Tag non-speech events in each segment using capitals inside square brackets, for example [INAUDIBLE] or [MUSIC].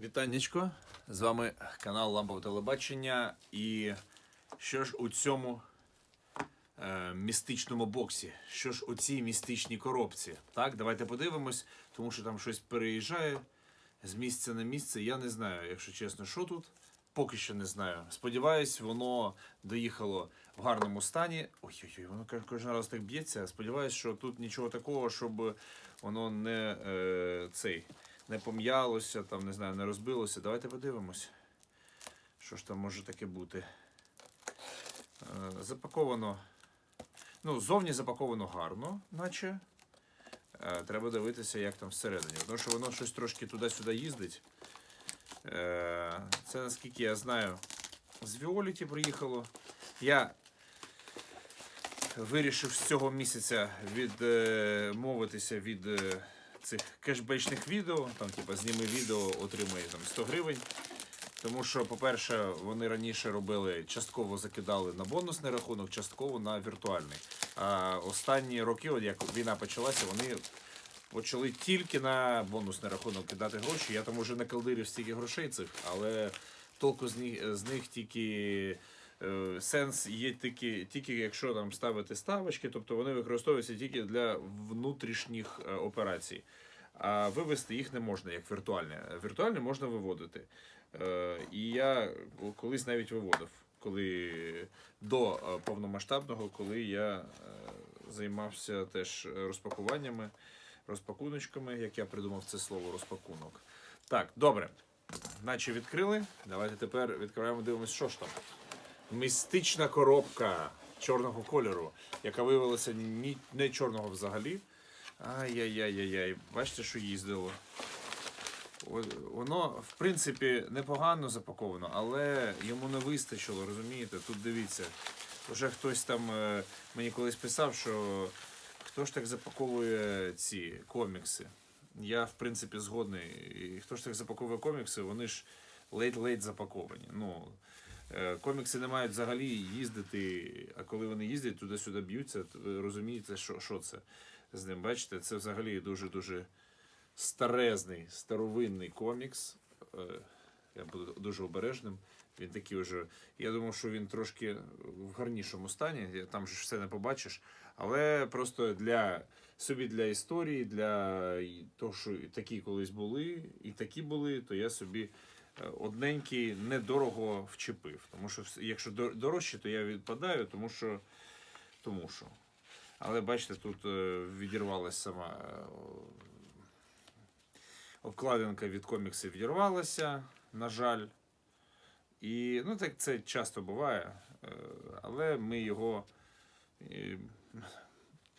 Вітаннячко, з вами канал Лампове Телебачення. І що ж у цьому е, містичному боксі? Що ж у цій містичній коробці? Так, давайте подивимось, тому що там щось переїжджає з місця на місце. Я не знаю, якщо чесно, що тут. Поки що не знаю. Сподіваюсь, воно доїхало в гарному стані. Ой-ой-ой, воно кожен раз так б'ється. Сподіваюсь, що тут нічого такого, щоб воно не е, цей не пом'ялося, там не знаю, не розбилося. Давайте подивимось. Що ж там може таке бути? Е, запаковано. Ну, зовні запаковано гарно, наче. Е, треба дивитися, як там всередині. Тому що воно щось трошки туди-сюди їздить. Е, це наскільки я знаю, з Віоліті приїхало. Я вирішив з цього місяця відмовитися від цих кешбечних відео. Там, типу, зніми відео, отримай там 100 гривень. Тому що, по-перше, вони раніше робили, частково закидали на бонусний рахунок, частково на віртуальний. А останні роки, от як війна почалася, вони почали тільки на бонусний рахунок кидати гроші. Я там уже накалдирив стільки грошей цих, але толку з них, з них тільки. Е, Сенс є тільки, тільки якщо там ставити ставочки, тобто вони використовуються тільки для внутрішніх е, операцій. А вивести їх не можна як віртуальне. Віртуальне можна виводити. Е, І я колись навіть виводив, коли до повномасштабного, коли я займався теж розпакуваннями, розпакуночками, як я придумав це слово розпакунок. Так, добре. Наче відкрили. Давайте тепер відкриваємо, дивимося, що ж там. Містична коробка чорного кольору, яка виявилася ні, не чорного взагалі. Ай-яй-яй-яй-яй. Бачите, що їздило. Воно, в принципі, непогано запаковано, але йому не вистачило, розумієте? Тут дивіться. Вже хтось там е, мені колись писав, що хто ж так запаковує ці комікси. Я, в принципі, згодний. І хто ж так запаковує комікси, вони ж ледь-ледь запаковані. Ну, комікси не мають взагалі їздити, а коли вони їздять, туди-сюди б'ються, ви розумієте, що, що це з ним. Бачите, це взагалі дуже-дуже старезний, старовинний комікс. Е, Я буду дуже обережним. Він такий вже. Я думав, що він трошки в гарнішому стані. Там ж все не побачиш. Але просто для собі для історії, для того, що такі колись були, і такі були, то я собі е, одненький недорого вчепив. Тому що якщо дорожче, то я відпадаю, тому що. Тому що. Але бачите, тут е, відірвалася сама е, обкладинка від коміксів відірвалася, на жаль. І ну, так це часто буває, е, але ми його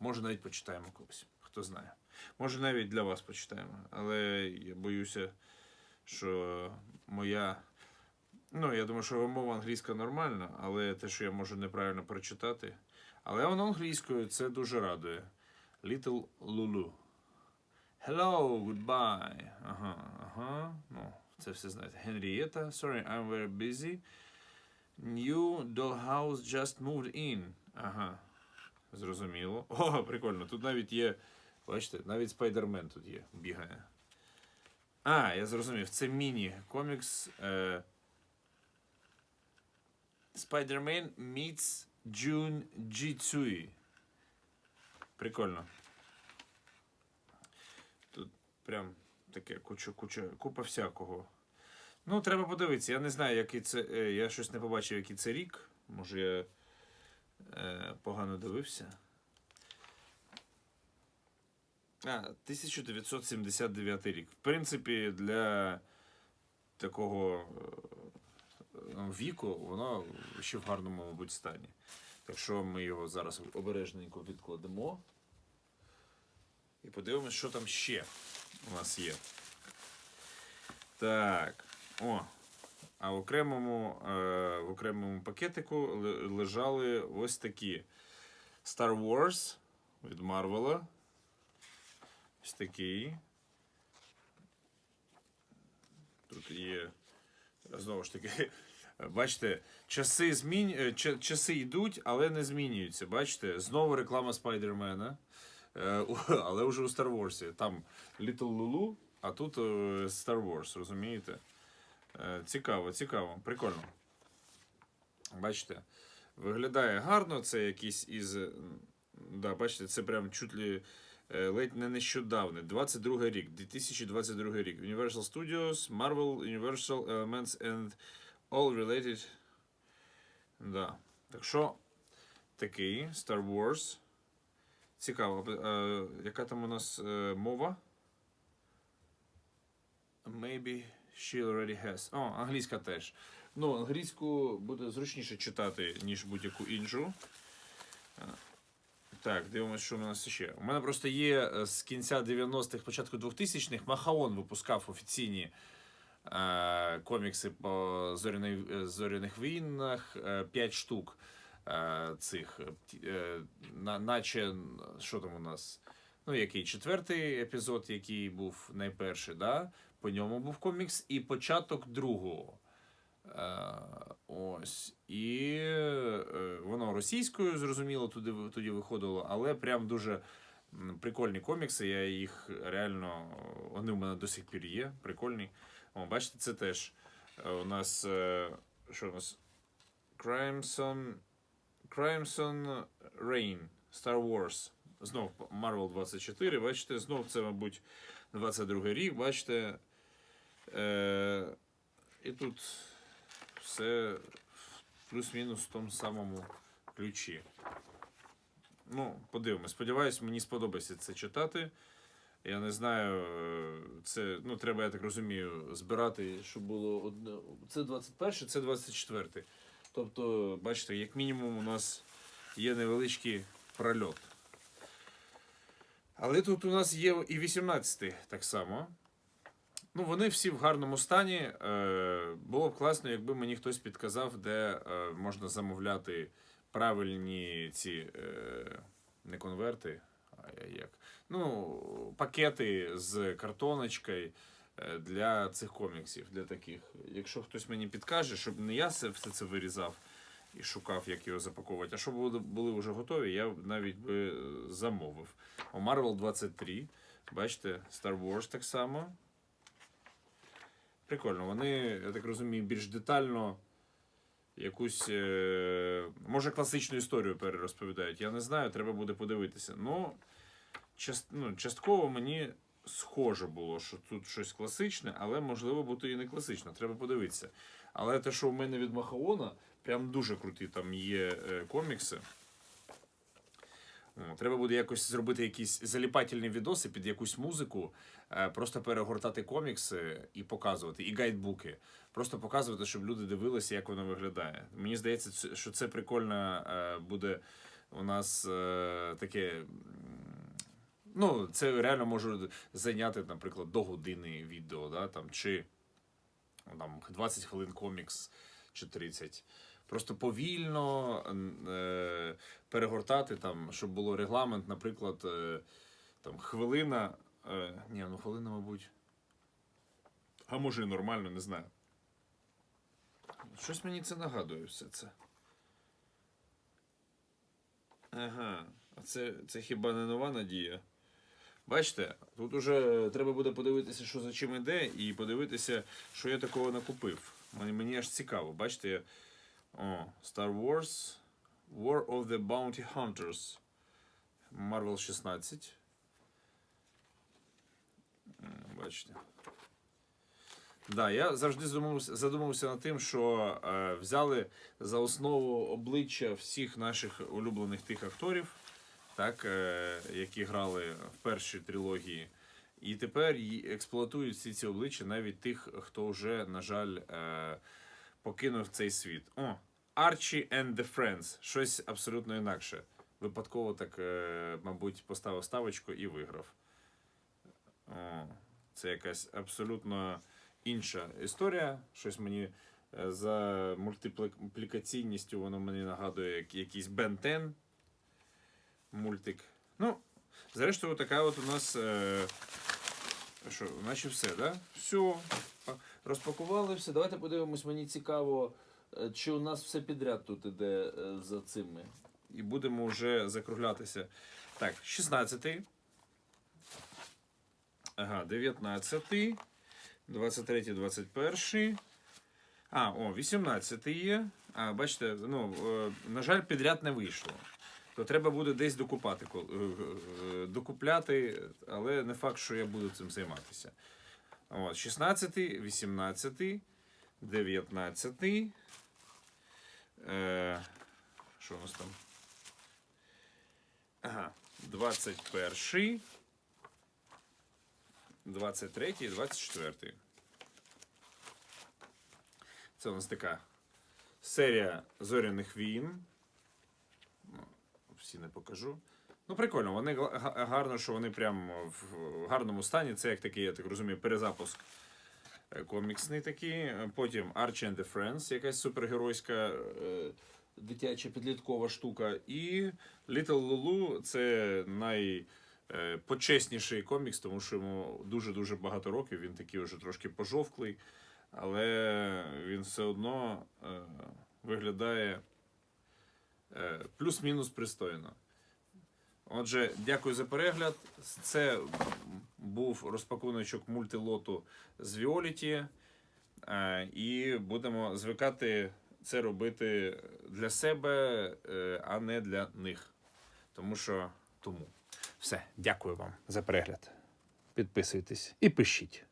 може навіть почитаємо колись, хто знає. Може навіть для вас почитаємо. Але я боюся, що моя. Ну, я думаю, що мова англійська нормальна, але те, що я можу неправильно прочитати. Але воно англійською це дуже радує. Little Lulu. Hello, goodbye. Ага, ага. Ну, це все знаєте. Henrietta, sorry, I'm very busy. New dollhouse just moved in. Ага. Зрозуміло. О, прикольно. Тут навіть є. Бачите, навіть спайдермен тут є, бігає. А, я зрозумів. Це міні-комікс. Е... Spider-Man meets June Jitsui. Прикольно. Тут прям таке куча, куча, купа всякого. Ну, треба подивитися. Я не знаю, який це. е, Я щось не побачив, який це рік. Може, я е, погано дивився. А, 1979 рік. В принципі, для такого е, віку воно ще в гарному, мабуть, стані. Так що ми його зараз обережненько відкладемо. І подивимось, що там ще у нас є. Так. О. А в окремому, е, в окремому пакетику лежали ось такі Star Wars від Марвела. Ось такий. Тут є. Знову ж таки, [LAUGHS] бачите, часи, змін... е, часи йдуть, але не змінюються. Бачите, знову реклама Спайдермена. Е, [LAUGHS] Але вже у Star Wars. Там Little Lulu а тут е, Star Wars, розумієте? Цікаво, цікаво, прикольно. Бачите, виглядає гарно, це якийсь із. Да, бачите, це прям чуть ли ледь не нещодавний. 22 рік, 2022 рік. Universal Studios, Marvel, Universal Elements and All Related. Да. Так що, такий Star Wars. Цікаво, е, яка там у нас е, мова? Maybe she already has. О, англійська теж. Ну, англійську буде зручніше читати, ніж будь-яку іншу. Е, Так, дивимося, що у нас ще. У мене просто є е, з кінця 90-х, початку 2000-х Махаон випускав офіційні е, комікси по зоряних, е, зоряних війнах, 5 штук е, цих. е, е, на, наче, що там у нас? Ну, який четвертий епізод, який був найперший, да? по ньому був комікс, і початок другого. Е, ось. І е, воно російською, зрозуміло, туди, тоді виходило, але прям дуже прикольні комікси. Я їх реально. Вони у мене до сих пір є. Прикольні. О, бачите, це теж е, у нас. Що у нас? Crimson. Crimson Rain. Star Wars. Знов Marvel 24. Бачите, знов це, мабуть, 22 рік. Бачите. Е, і тут все плюс-мінус в тому самому ключі. Ну, подивимось. Сподіваюсь, мені сподобається це читати. Я не знаю, е, це, ну, треба, я так розумію, збирати, щоб було одне. Це 21, це 24. Тобто, бачите, як мінімум, у нас є невеличкий прольот. Але тут у нас є і 18 так само. Ну, вони всі в гарному стані. Е, було б класно, якби мені хтось підказав, де е, можна замовляти правильні ці е, не конверти, а як. Ну, пакети з картоночкою для цих коміксів, для таких. Якщо хтось мені підкаже, щоб не я все це вирізав і шукав, як його запаковувати, а щоб були, вже готові, я б навіть би замовив. У Marvel 23, бачите, Star Wars так само. Прикольно, вони, я так розумію, більш детально якусь, е, може, класичну історію перерозповідають. Я не знаю, треба буде подивитися. Ну, част, ну, частково мені схоже було, що тут щось класичне, але можливо бути і не класично. Треба подивитися. Але те, що в мене від Махаона, прям дуже круті там є е, комікси. Треба буде якось зробити якісь заліпательні відоси під якусь музику, е, просто перегортати комікси і показувати, і гайдбуки. Просто показувати, щоб люди дивилися, як воно виглядає. Мені здається, що це прикольно е, буде у нас е, таке. Ну, це реально може зайняти, наприклад, до години відео, да, там, чи там, 20 хвилин комікс, чи 30. Просто повільно е, перегортати, там, щоб було регламент, наприклад, е, там, хвилина. Е, ні, ну хвилина, мабуть. А може і нормально, не знаю. Щось мені це нагадує все це. Ага, а це, це хіба не нова надія? Бачите, тут уже треба буде подивитися, що за чим іде, і подивитися, що я такого накупив. Мені, мені аж цікаво. Бачите, я... О, Star Wars War of the Bounty Hunters. Marvel 16. Бачите. Да, я завжди задумався, задумався над тим, що е, взяли за основу обличчя всіх наших улюблених тих акторів, так, е, які грали в першій трилогії. І тепер експлуатують всі ці обличчя навіть тих, хто вже, на жаль, е, покинув цей світ. О, Archie and the Friends. Щось абсолютно інакше. Випадково так, е, мабуть, поставив ставочку і виграв. О, це якась абсолютно інша історія. Щось мені е, за мультиплікаційністю воно мені нагадує якийсь 10 мультик. Ну, зрештою, така от у нас. Що, наче все, да? Все. Розпакували все. Давайте подивимось, мені цікаво, е, чи у нас все підряд тут іде е, за цими. І будемо вже закруглятися. Так, 16-й. Ага, 19, 23, 21. А, о, 18-й є. А, бачите, ну, е, на жаль, підряд не вийшло. То треба буде десь докупати, е, е, докупляти, але не факт, що я буду цим займатися. От, 16, 18, 19. Е, що у нас там? Ага, 21, 23 і 24. Це у нас така серія зоряних війн. Всі не покажу. Ну, прикольно, вони гарно, що вони прям в гарному стані. Це як такий, я так розумію, перезапуск е, коміксний такий. Потім Archie and the Friends, якась супергеройська е, дитяча підліткова штука. І Little Lulu це найпочесніший комікс, тому що йому дуже-дуже багато років. Він такий вже трошки пожовклий, але він все одно е, виглядає е, плюс-мінус пристойно. Отже, дякую за перегляд. Це був розпакуночок мультилоту з Віоліті. Е, І будемо звикати це робити для себе, е, а не для них. Тому що тому. Все, дякую вам за перегляд. Підписуйтесь і пишіть.